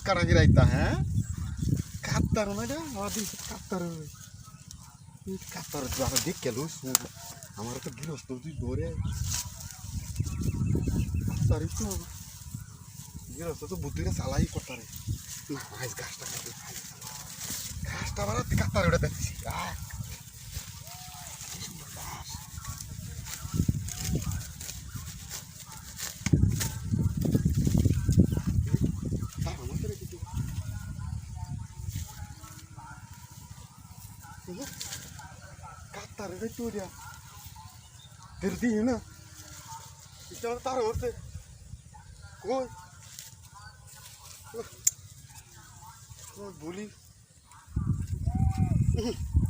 কারা গিরাইতা হ্যাঁ? কাত্তার না আমার দিন কাত্তার কাত্তার যারা দেখ গেল আমার তো গৃহস্থ, তুই ধরে। কাত্তারই তো। গৃহস্থ তো বুদ্ধিটা চালাই করতারে। গাছটা গাছটা আবার কাত্তার ওটা দেখছি আহ! Iya. Katar itu dia. Dirdi na. Kita tar orte. Koi. Koi buli.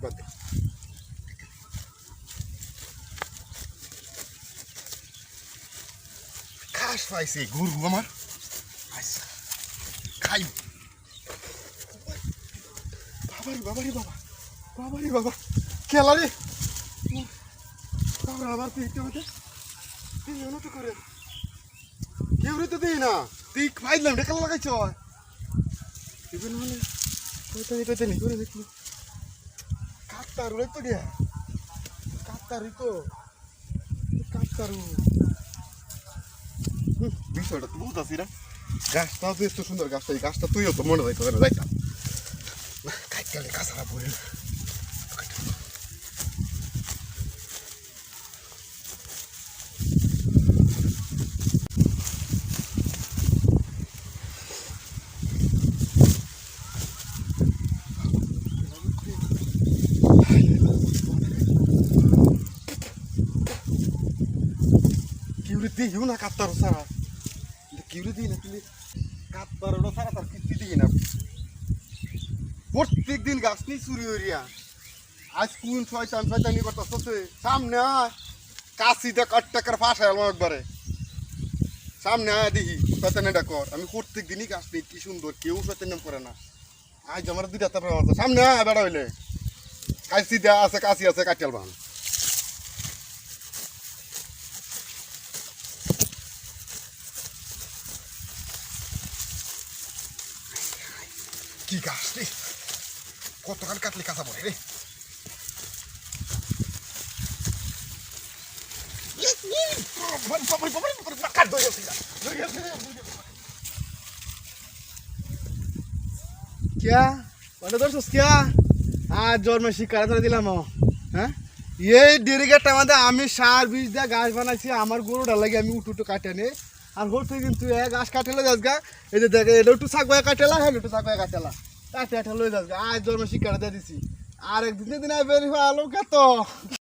Bate. খাস পাইছে গরু আমার আচ্ছা খাই বাবারি বাবারি বাবা বাবারি বাবা, খেলা বাবা, আবার পিঠতে হতে তুই এমন তো করে। কেউ তো দিই না। তুই ফাইলাম খেলা লাগাইছ? এবার মানে কইতে কইতে নি করে দেখলি কাকতারু রে তো দিয়া কাকতারু তো। কাকতারু বিষয়টা তো বহুত আছি না গাছটা তো এত সুন্দর গাছটা, এই গাছটা তুইও তো মনে হয় করে যাইতাম। না কাইতে পড়ে কিউরে দিও না কাত্তারো সারা। কিউরে দিই না তুমি কাত্তারোটা সারা, তার কিস্তি দিই না। প্রত্যেক দিন গাছ নিয়ে চুরি হইয়া আজ কোন শয়তান শয়তানি করতেছে সামনে আয়। কাশি দেখ আট টাকার ফাঁস হয় একবারে। সামনে আয় দেখি শয়তানি এটা কর। আমি প্রত্যেক দিনই গাছ নিই কি সুন্দর, কেউ শয়তানি করে না। আজ আমার দুইটা তারপরে সামনে আয় বেড়া হইলে। কাশি দেওয়া আছে, কাশি আছে কাটিয়াল বান। কি গাছ রে কতকাল কাটলে কাঁচা পড়ে রে क्या ওটা ধরছিস क्या আজ জন্ম শিকার ধরে দিলাম ও। হ্যাঁ এই ডেরিগেটটা মধ্যে আমি সার বীজ দিয়ে গাছ বানাইছি আমার গরুটা লাগে আমি উঠু উঠু কাটে নে আর হচ্ছে কিন্তু এক গাছ কাটেলে যাস গা। এই যে দেখে, এটা একটু শাক কাটেলা হ্যাঁ একটু শাক কাটেলা কাটে কাটে লয়ে যাস গা। আজ জন্ম শিক্ষাটা দিয়ে দিছি। আর একদিন দিন আলো কত